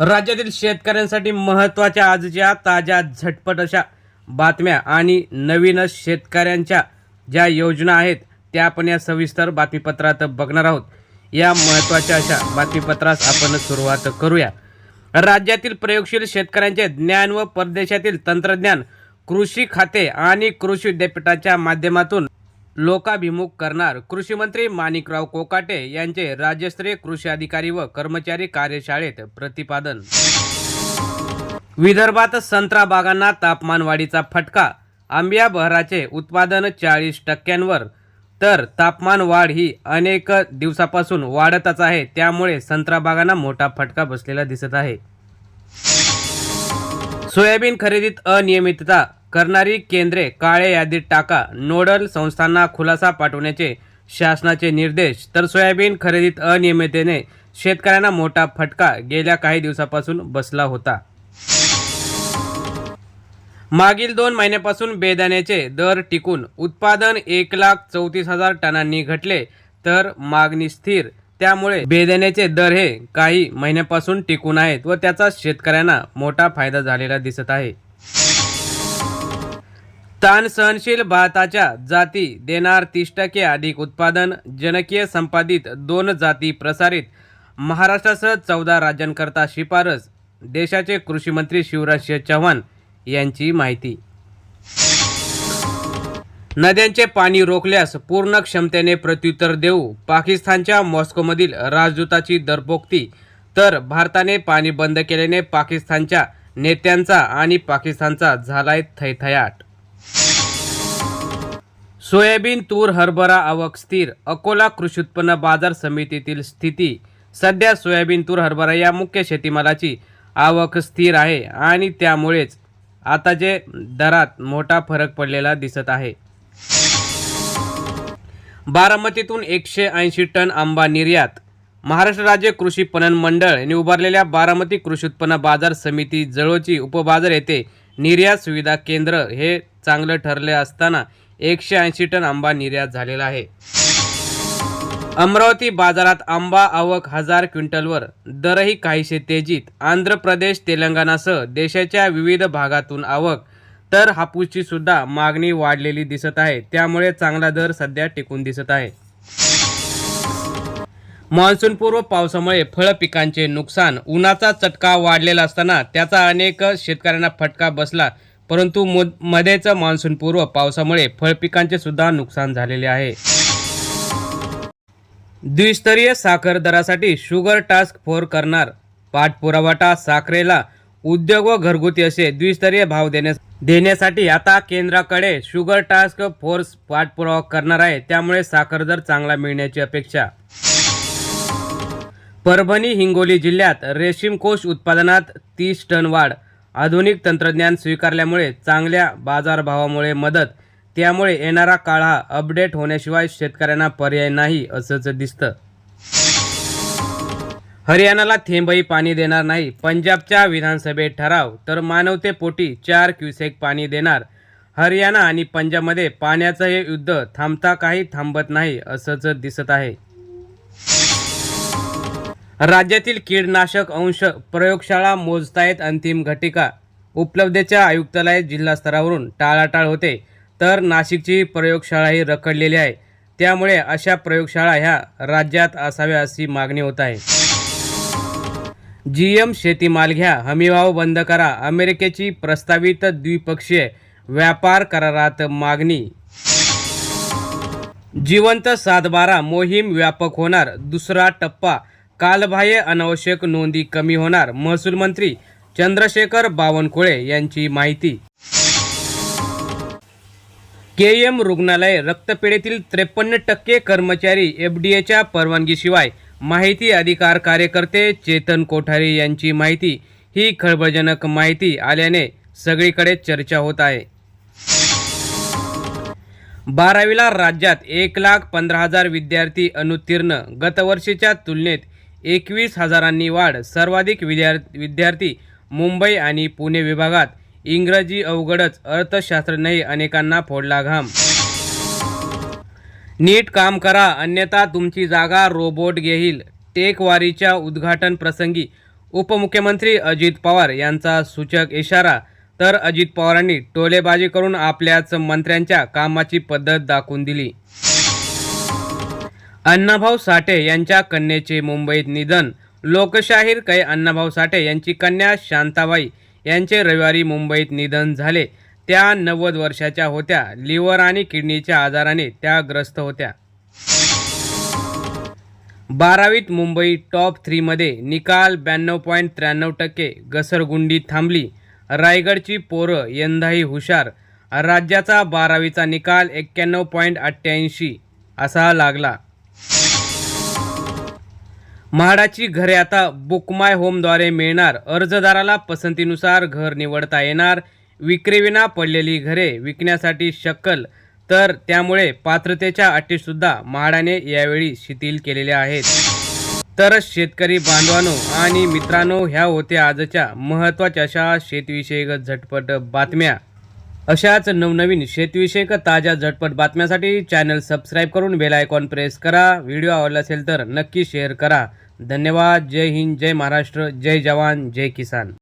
राज्यातील शेतकऱ्यांसाठी महत्त्वाच्या आजच्या ताज्या झटपट अशा बातम्या आणि नवीनच शेतकऱ्यांच्या ज्या योजना आहेत त्या आपण या सविस्तर बातमीपत्रात बघणार आहोत. या महत्त्वाच्या अशा बातमीपत्रास आपण सुरुवात करूया. राज्यातील प्रयोगशील शेतकऱ्यांचे ज्ञान व परदेशातील तंत्रज्ञान कृषी खाते आणि कृषी विद्यापीठाच्या माध्यमातून लोकाभिमुख करणार कृषी मंत्री माणिकराव कोकाटे यांचे राज्यस्तरीय कृषी अधिकारी व कर्मचारी कार्यशाळेत प्रतिपादन. विदर्भात संत्रा बागांना तापमानवाढीचा फटका. आंबिया बहराचे उत्पादन चाळीस टक्क्यांवर. तर तापमान वाढ ही अनेक दिवसापासून वाढतच आहे त्यामुळे संत्रा बागांना मोठा फटका बसलेला दिसत आहे. सोयाबीन खरेदीत अनियमितता करणारी केंद्रे काळ्या यादीत टाका. नोडल संस्थांना खुलासा पाठवण्याचे शासनाचे निर्देश. तर सोयाबीन खरेदीत अनियमिततेने शेतकऱ्यांना मोठा फटका गेल्या काही दिवसापासून बसला होता. मागील दोन महिन्यापासून बेदाण्याचे दर टिकून उत्पादन एक लाख चौतीस हजार टनांनी घटले तर मागणी स्थिर. त्यामुळे बेदाण्याचे दर हे काही महिन्यापासून टिकून आहेत व त्याचा शेतकऱ्यांना मोठा फायदा झालेला दिसत आहे. ताण सहनशील भाताच्या जाती देणार तीस टक्के अधिक उत्पादन जनकीय संपादित दोन जाती प्रसारित महाराष्ट्रासह चौदा राज्यांकरता शिफारस देशाचे कृषी मंत्री शिवराज सिंह चव्हाण यांची माहिती. नद्यांचे पाणी रोखल्यास पूर्ण क्षमतेने प्रत्युत्तर देऊ पाकिस्तानच्या मॉस्कोमधील राजदूताची दरपोक्ती तर भारताने पाणी बंद केल्याने पाकिस्तानच्या नेत्यांचा आणि पाकिस्तानचा झालाय थैथयाट. सोयाबीन तूर हरभरा आवक स्थिर. अकोला कृषी उत्पन्न बाजार समितीतील स्थिती. सध्या सोयाबीन तूर हरभरा या मुख्य शेतीमालाची आवक स्थिर आहे आणि त्यामुळेच आता जे दरात मोठा फरक पडलेला दिसत आहे. बारामतीतून एकशे ऐंशी टन आंबा निर्यात. महाराष्ट्र राज्य कृषी पणन मंडळ यांनी उभारलेल्या बारामती कृषी उत्पन्न बाजार समिती जळोची उपबाजार येथे निर्यात सुविधा केंद्र हे चांगलं ठरले असताना एकशे ऐंशी टन आंबा निर्यात झालेला आहे. अमरावती बाजारात आंबा आवक हजार क्विंटलवर. दरही काहीसे तेजीत. आंध्र प्रदेश तेलंगणासह देशाच्या विविध भागातून आवक. तर हापूसची सुद्धा मागणी वाढलेली दिसत आहे. त्यामुळे चांगला दर सध्या टिकून दिसत आहे. मान्सूनपूर्व पावसामुळे फळ पिकांचे नुकसान उन्हाचा चटका वाढलेला असताना त्याचा अनेक शेतकऱ्यांना फटका बसला. परंतु मध्येचं मान्सूनपूर्व पावसामुळे फळपिकांचे सुद्धा नुकसान झालेले आहे. द्विस्तरीय साखर दरासाठी शुगर टास्क फोर्स करणार पाठपुरावाटा साखरेला उद्योग व घरगुती असे द्विस्तरीय भाव देण्यास देण्यासाठी आता केंद्राकडे शुगर टास्क फोर्स पाठपुरावा करणार आहे. त्यामुळे साखर दर चांगला मिळण्याची अपेक्षा. परभणी हिंगोली जिल्ह्यात रेशीम कोष उत्पादनात तीस टन वाढ आधुनिक तंत्रज्ञान स्वीकारल्यामुळे चांगल्या बाजारभावामुळे मदत त्यामुळे येणारा काळ हा अपडेट होण्याशिवाय शेतकऱ्यांना पर्याय नाही असंच दिसतं. हरियाणाला थेंबही पाणी देणार नाही. पंजाबच्या विधानसभेत ठराव तर मानवतेपोटी चार क्युसेक पाणी देणार. हरियाणा आणि पंजाबमध्ये पाण्याचं हे युद्ध थांबता काही थांबत नाही असंच दिसत आहे. राज्यातील कीडनाशक अंश प्रयोगशाळा मोजतायत अंतिम घटिका. उपलब्धतेच्या आयुक्तालय जिल्हास्तरावरून टाळाटाळ होते. तर नाशिकची प्रयोगशाळाही रखडलेली आहे. त्यामुळे अशा प्रयोगशाळा ह्या राज्यात असाव्या अशी मागणी होत आहे. जी एम शेतीमाल घ्या हमीभाव बंद करा अमेरिकेची प्रस्तावित द्विपक्षीय व्यापार करारात मागणी. जिवंत सातबारा मोहीम व्यापक होणार दुसरा टप्पा कालबाह्य अनावश्यक नोंदी कमी होणार महसूल मंत्री चंद्रशेखर बावनकुळे यांची माहिती. के एम रुग्णालय रक्तपेढीतील त्रेपन्न टक्के कर्मचारी एफ डी एच्या परवानगीशिवाय माहिती अधिकार कार्यकर्ते चेतन कोठारी यांची माहिती. ही खळबळजनक माहिती आल्याने सगळीकडे चर्चा होत आहे. बारावीला राज्यात एक लाख पंधरा हजार विद्यार्थी अनुत्तीर्ण गतवर्षीच्या तुलनेत एकवीस हजारांनी वाढ. सर्वाधिक विद्यार विद्यार्थी मुंबई आणि पुणे विभागात इंग्रजी अवघडच अर्थशास्त्रज्ञही अनेकांना फोडला घाम. नीट काम करा अन्यथा तुमची जागा रोबोट घेईल. टेकवारीच्या उद्घाटन प्रसंगी उपमुख्यमंत्री अजित पवार यांचा सूचक इशारा. तर अजित पवारांनी टोलेबाजी करून आपल्याच मंत्र्यांच्या कामाची पद्धत दाखवून दिली. अण्णाभाऊ साठे यांच्या कन्येचे मुंबईत निधन. लोकशाहीर कै अण्णाभाऊ साठे यांची कन्या शांताबाई यांचे रविवारी मुंबईत निधन झाले. त्या नव्वद वर्षाच्या होत्या. लिव्हर आणि किडनीच्या आजाराने त्या ग्रस्त होत्या. बारावीत मुंबई टॉप थ्रीमध्ये निकाल ब्याण्णव पॉईंट त्र्याण्णव टक्के घसरगुंडी थांबली. रायगडची पोरं यंदाही हुशार. राज्याचा बारावीचा निकाल एक्क्याण्णव पॉईंट अठ्ठ्याऐंशी असा लागला. म्हाडाची घरे आता बुकमाय होमद्वारे मिळणार. अर्जदाराला पसंतीनुसार घर निवडता येणार. विक्रीविना पडलेली घरे विकण्यासाठी शक्कल तर त्यामुळे पात्रतेच्या अटीसुद्धा म्हाडाने यावेळी शिथिल केलेल्या आहेत. तर शेतकरी बांधवानो आणि मित्रांनो ह्या होत्या आजच्या महत्त्वाच्या अशा शेतीविषयक झटपट बातम्या. अशाच नवनवीन शेतविषयक ताज्या झटपट बातम्यासाठी चॅनल सबस्क्राईब करून बेल आयकॉन प्रेस करा. व्हिडिओ आवडला असेल तर नक्की शेअर करा. धन्यवाद. जय हिंद. जय महाराष्ट्र. जय जवान. जय किसान.